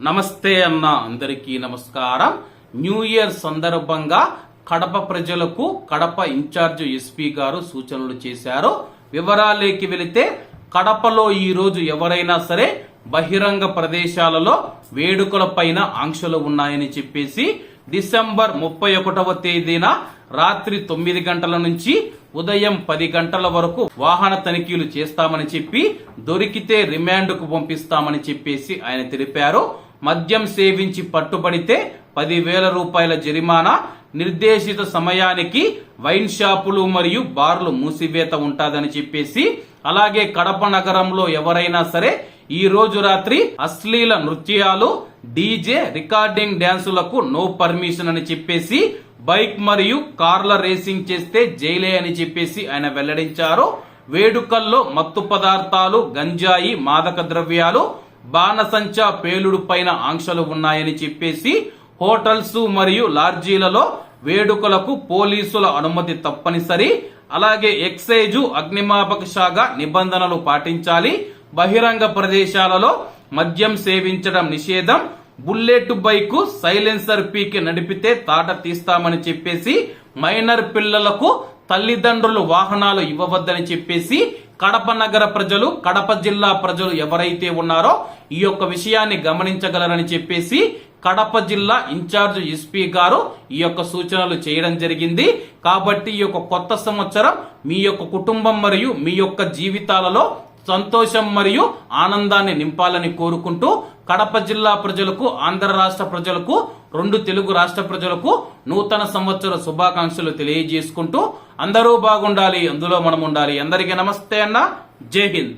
నమస్తే అన్న అందరికీ నమస్కారం. న్యూ ఇయర్ సందర్భంగా కడప ప్రజలకు కడప ఇన్ఛార్జ్ ఎస్పీ గారు సూచనలు చేశారు. వివరాలేకి వెళితే కడపలో ఈ రోజు ఎవరైనా సరే బహిరంగ ప్రదేశాలలో వేడుకల పైన ఆంక్షలు ఉన్నాయని చెప్పేసి డిసెంబర్ ముప్పై ఒకటవ తేదీన రాత్రి తొమ్మిది గంటల నుంచి ఉదయం పది గంటల వరకు వాహన తనిఖీలు చేస్తామని చెప్పి దొరికితే రిమాండ్కు పంపిస్తామని చెప్పేసి ఆయన తెలిపారు. మద్యం సేవించి పట్టుబడితే పదివేల రూపాయల జరిమానా నిర్దేశిత సమయానికి వైన్ షాపులు మరియు బార్లు మూసివేత ఉంటాదని చెప్పేసి అలాగే కడప నగరంలో ఎవరైనా సరే ఈ రోజు రాత్రి అశ్లీల నృత్యాలు డీజే రికార్డింగ్ డ్యాన్సులకు నో పర్మిషన్ అని చెప్పేసి బైక్ మరియు కార్ల రేసింగ్ చేస్తే జైలే అని చెప్పేసి ఆయన వెల్లడించారు. వేడుకల్లో మత్తు పదార్థాలు గంజాయి మాదక ద్రవ్యాలు బాణసంచా పేలుడు పైన ఆంక్షలు ఉన్నాయని చెప్పేసి హోటల్స్ మరియు లార్జీలలో వేడుకలకు పోలీసుల అనుమతి తప్పనిసరి. అలాగే ఎక్సైజు అగ్నిమాపక శాఖ నిబంధనలు పాటించాలి. బహిరంగ ప్రదేశాలలో మద్యం సేవించడం నిషేధం. బుల్లెట్ బైక్ సైలెన్సర్ పీకి నడిపితే తాట తీస్తామని చెప్పేసి మైనర్ పిల్లలకు తల్లిదండ్రులు వాహనాలు ఇవ్వవద్దని చెప్పేసి కడప నగర ప్రజలు కడప జిల్లా ప్రజలు ఎవరైతే ఉన్నారో ఈ యొక్క విషయాన్ని గమనించగలరని చెప్పేసి కడప జిల్లా ఇన్ఛార్జ్ ఎస్పీ గారు ఈ యొక్క సూచనలు చేయడం జరిగింది. కాబట్టి ఈ యొక్క కొత్త సంవత్సరం మీ యొక్క కుటుంబం మరియు మీ యొక్క జీవితాలలో సంతోషం మరియు ఆనందాన్ని నింపాలని కోరుకుంటూ కడప జిల్లా ప్రజలకు ఆంధ్ర రాష్ట్ర ప్రజలకు రెండు తెలుగు రాష్ట్ర ప్రజలకు నూతన సంవత్సర శుభాకాంక్షలు తెలియజేసుకుంటూ అందరూ బాగుండాలి అందులో మనం ఉండాలి అందరికీ నమస్తే అన్న. జై హింద్.